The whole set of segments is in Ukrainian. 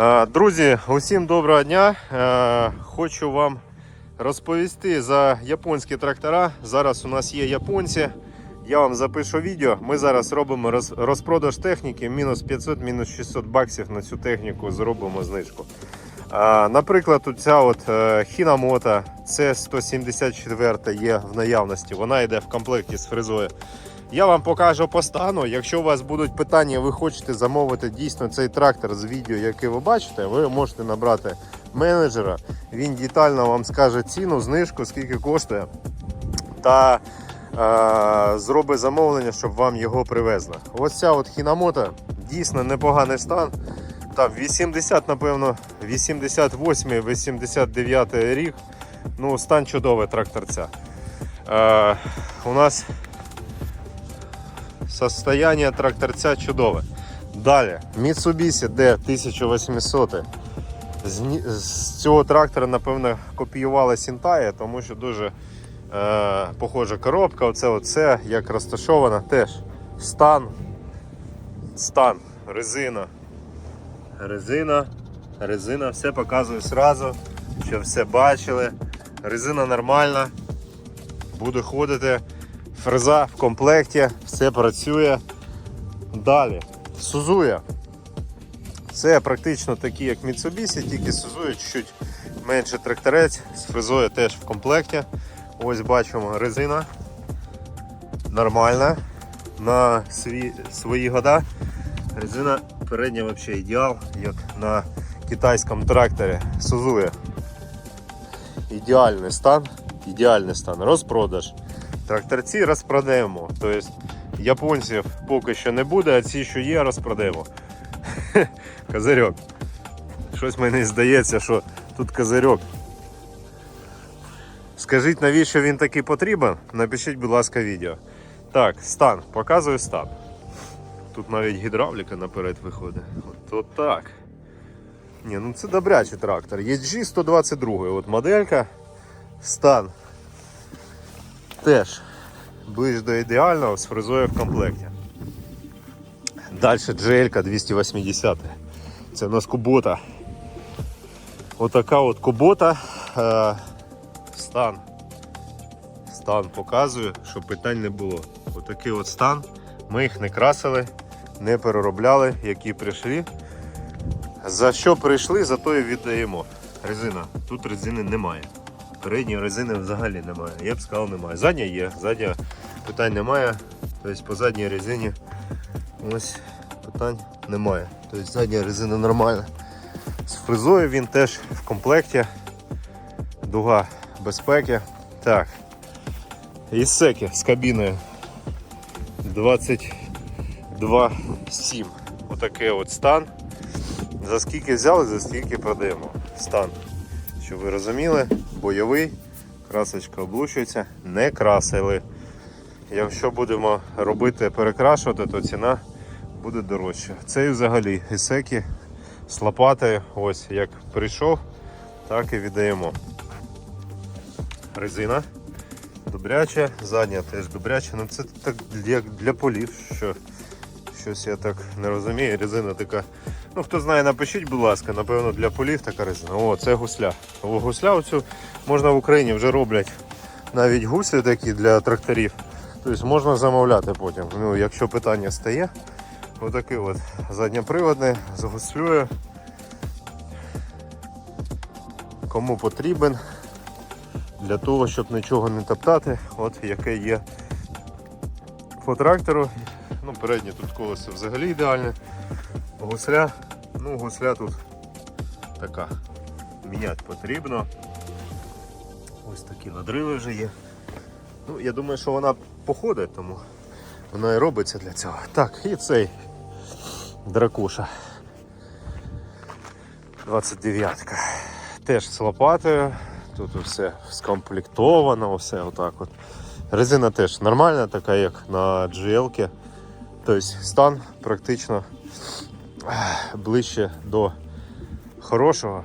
Е, Друзі, усім доброго дня. Е, Хочу вам розповісти за японські трактора. Зараз у нас є японці. Я вам запишу відео. Ми зараз робимо розпродаж техніки. Мінус 500, мінус 600 баксів на цю техніку зробимо знижку. Е, Наприклад, ця от е, Hinamoto C174 є в наявності. Вона йде в комплекті з фрезою. Я вам покажу по стану. Якщо у вас будуть питання, ви хочете замовити дійсно цей трактор з відео, яке ви бачите, ви можете набрати менеджера. Він детально вам скаже ціну, знижку, скільки коштує, та е, зробить замовлення, щоб вам його привезли. Ось ця от Хінамото дійсно непоганий стан. Там 80, напевно, 88, 89 рік. Ну, стан чудовий тракторця. Е, у нас состояние тракторця чудове. Далі, Mitsubishi D1800. З, цього трактора, напевно, копіювали Сінтая, тому що дуже е, похожа коробка. Оце, оце як розташована, теж стан, стан, резина. Резина, резина, все показую зразу, щоб все бачили. Резина нормальна, буде ходити. Фреза в комплекті, все працює. Далі. Сузуя. Це практично такі, як Mitsubishi, тільки Suzuya чуть менше тракторець, з фрезою теж в комплекті. Ось бачимо резина. Нормальна. На свої, свої года. Резина передня взагалі ідеал, як на китайському тракторі Suzuya. Ідеальний стан, ідеальний стан. Розпродаж. Тракторці розпродаємо. Тобто японців поки що не буде, а ці, що є, розпродаємо. Козирьок. Щось мені здається, що тут козирьок. Скажіть, навіщо він такий потрібен? Напишіть, будь ласка, відео. Так, стан. Показую стан. Тут навіть гідравліка наперед виходить. От, от так. Ні, ну це добрячий трактор. EG 122 от моделька. Стан теж ближ до ідеального з фрезою в комплекті. Далі GL 280. Це у нас кубота. Отака от кубота. Е, стан. Стан показую, щоб питань не було. Отакий от стан. Ми їх не красили, не переробляли, які прийшли. За що прийшли, за то і віддаємо. Резина. Тут резини немає. Передньої резини взагалі немає. Я б сказав, немає. Задня є, задня питань немає. Тобто по задній резині ось питань немає. Тобто задня резина нормальна. З фрезою він теж в комплекті. Дуга безпеки. Так. І секи з кабіною 22,7. Отакий от стан. За скільки взяли, за скільки продаємо. Стан. Щоб ви розуміли, бойовий, красочка облущується, не красили. Якщо будемо робити перекрашувати, то ціна буде дорожча. Цей взагалі гісеки з лопатою, ось як прийшов, так і віддаємо. Резина добряча, задня теж добряча, ну це так для, для полів, що щось я так не розумію. Резина така. Ну хто знає, напишіть, будь ласка, напевно для полів така резина. О, це гусля. О, гусля оцю можна в Україні вже роблять навіть гуслі такі для тракторів. Тобто можна замовляти потім. Ну, якщо питання стає. Отакий от задньоприводний з гуслею. Кому потрібен для того, щоб нічого не топтати, от яке є по трактору. Ну, переднє тут колесо взагалі ідеальне. Гусля, ну гусля тут така. Міняти потрібно. Ось такі надриви вже є. Ну, я думаю, що вона походить, тому вона і робиться для цього. Так, і цей дракуша. 29-ка. Теж з лопатою. Тут все скомплектовано, все отак от. Резина теж нормальна, така як на GL. Тобто стан практично ближче до хорошого.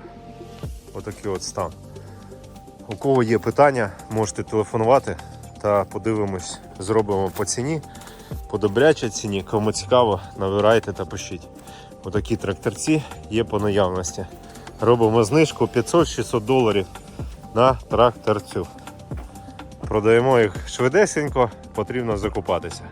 Отакий от стан. У кого є питання, можете телефонувати та подивимось, зробимо по ціні, по добрячій ціні. Кому цікаво, набирайте та пишіть. Отакі тракторці є по наявності. Робимо знижку 500-600 доларів на тракторцю. Продаємо їх швидесенько, потрібно закупатися.